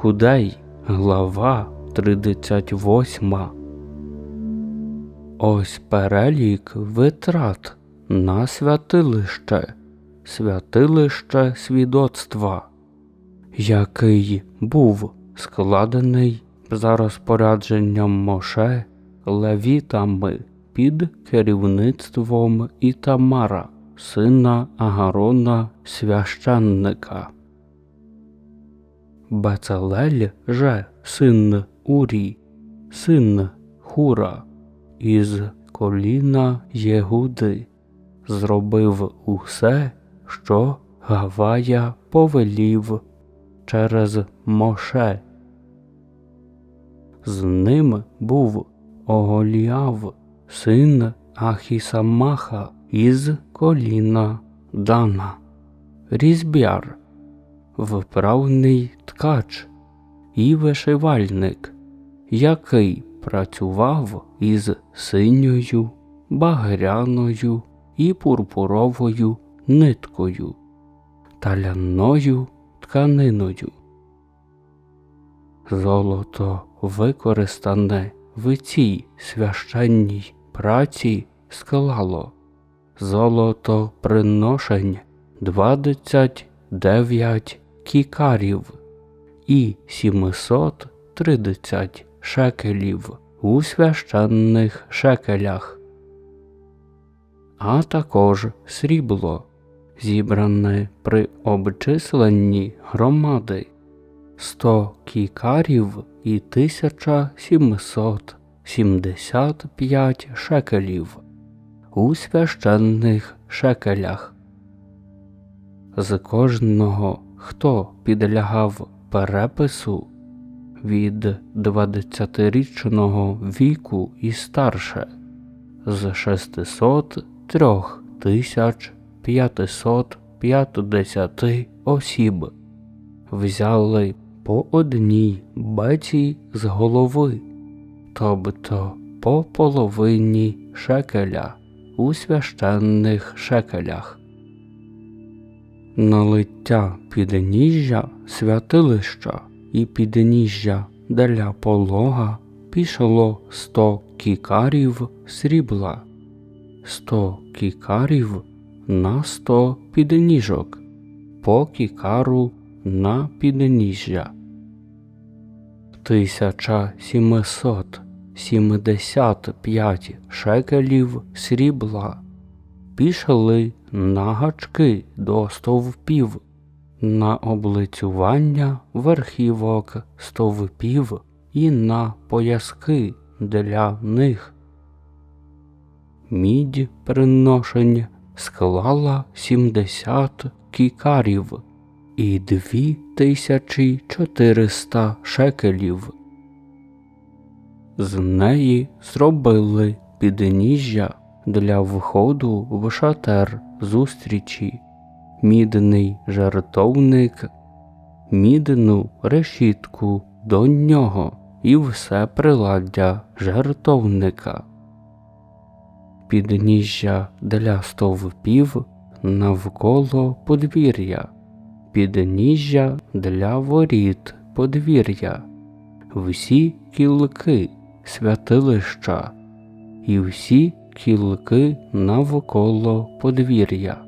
Худей, глава 38. Ось перелік витрат на святилище, святилище свідоцтва, який був складений за розпорядженням Моше левітами під керівництвом Ітамара, сина Агарона священника. Бацалель же син Урі, син Хура, із коліна Єгуди, зробив усе, що Гавая повелів через Моше. З ним був Оголіав, син Ахісамаха із коліна Дана, Різбяр, вправний ткач і вишивальник, який працював із синьою, багряною і пурпуровою ниткою та ляною тканиною. Золото використане в цій священній праці склало золото приношень двадцять дев'ять кікарів і сімсот тридцять шекелів у священних шекелях, а також срібло, зібране при обчисленні громади, сто кікарів і тисяча сімсот сімдесят п'ять шекелів у священних шекелях. З кожного, хто підлягав перепису від 20-річного віку і старше, з 603 тисяч 550 осіб взяли по одній беці з голови, тобто по половині шекеля у священних шекелях. Налиття підніжжя святилища і підніжжя для полога пішло сто кікарів срібла, сто кікарів на сто підніжок, по кікару на підніжжя. Тисяча сімсот сімдесят п'ять шекелів срібла пішли на гачки до стовпів, на облицювання верхівок стовпів і на пояски для них. Мідь приношень склала сімдесят кікарів і дві тисячі чотириста шекелів. З неї зробили підніжжя для входу в шатер зустрічі, мідний жартовник, мідну решітку до нього і все приладдя жартовника, підніжжя для стовпів навколо подвір'я, підніжжя для воріт подвір'я, всі кілки святилища. І всі кілки навколо подвір'я.